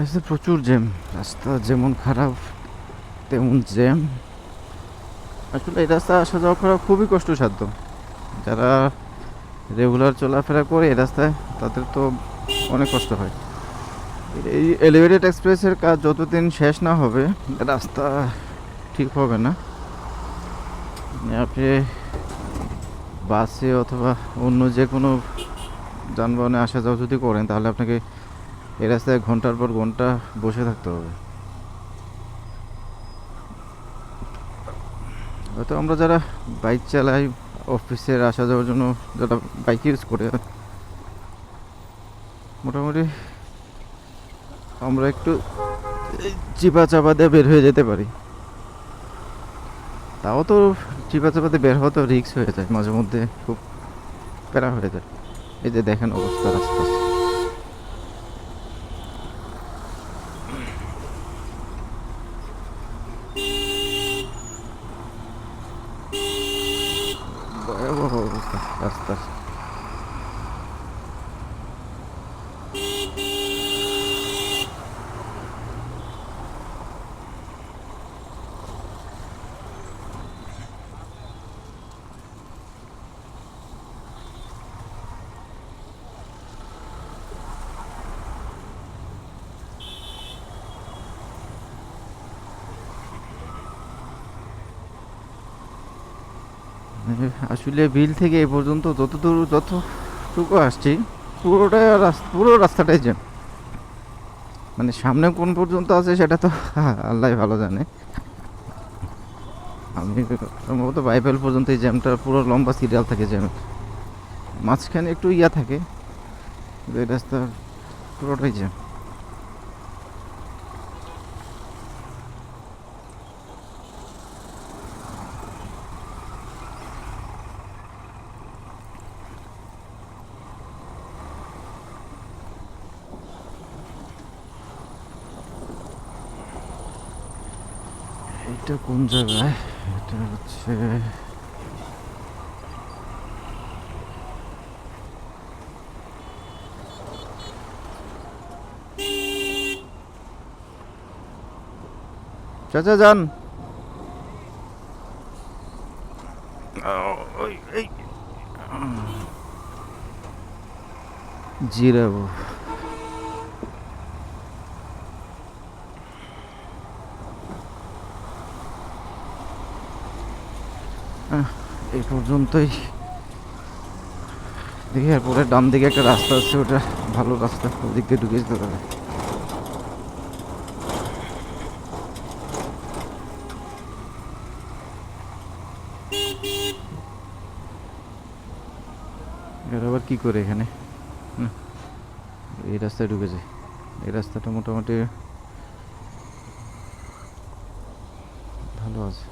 রাস্তায় প্রচুর জ্যাম। রাস্তা যেমন খারাপ, তেমন জ্যাম। আসলে এই রাস্তা আসা যাওয়া করা খুবই কষ্টসাধ্য। যারা রেগুলার চলাফেরা করে এই রাস্তায়, তাদের তো অনেক কষ্ট হয়। এই এলিভেটেড এক্সপ্রেসের কাজ যতদিন শেষ না হবে, রাস্তা ঠিক হবে না। আপনি বাসে অথবা অন্য যে কোনো যানবাহনে আসা যাওয়া যদি করেন, তাহলে আপনাকে এই রাস্তায় ঘণ্টার পর ঘণ্টা বসে থাকতে হবে। হয়তো আমরা যারা বাইক চালাই অফিসের আসা যাওয়ার জন্য যারা বাইক ইউজ করে, মোটামুটি আমরা একটু চিপা চাপা দিয়ে বের হয়ে যেতে পারি। তাও তো চিপা চাপাতে বের হওয়া তো রিক্স হয়ে যায়, মাঝে মধ্যে খুব প্যারা হয়ে যায়। এই যে দেখেন অবস্থা রাস্তা ভয়াবহ অবস্থা রাস্তার আসলে বিল থেকে এ পর্যন্ত যতদূর, যতটুকু আসছি, পুরোটা রাস্তা, পুরো রাস্তাটাই জ্যাম মানে সামনে কোন পর্যন্ত আছে সেটা তো আল্লাহ ভালো জানে। আমি সম্ভবত বাইবেল পর্যন্ত এই জ্যামটা পুরো লম্বা সিরিয়াল থাকে জ্যামে। মাঝখানে একটু ইয়া থাকে রাস্তা পুরোটাই জ্যাম। এটা কোন জায়গায়? এটা হচ্ছে চাচা যান। জিরাবো। এই পর্যন্তই। দেখি এরপরে ডান দিকে একটা রাস্তা আছে, ওটা ভালো রাস্তা, ওদিক দিয়ে ঢুকে যেতে পারে। আবার কি করে এখানে? এই রাস্তায় ঢুকে যায় এই রাস্তাটা মোটামুটি ভালো আছে।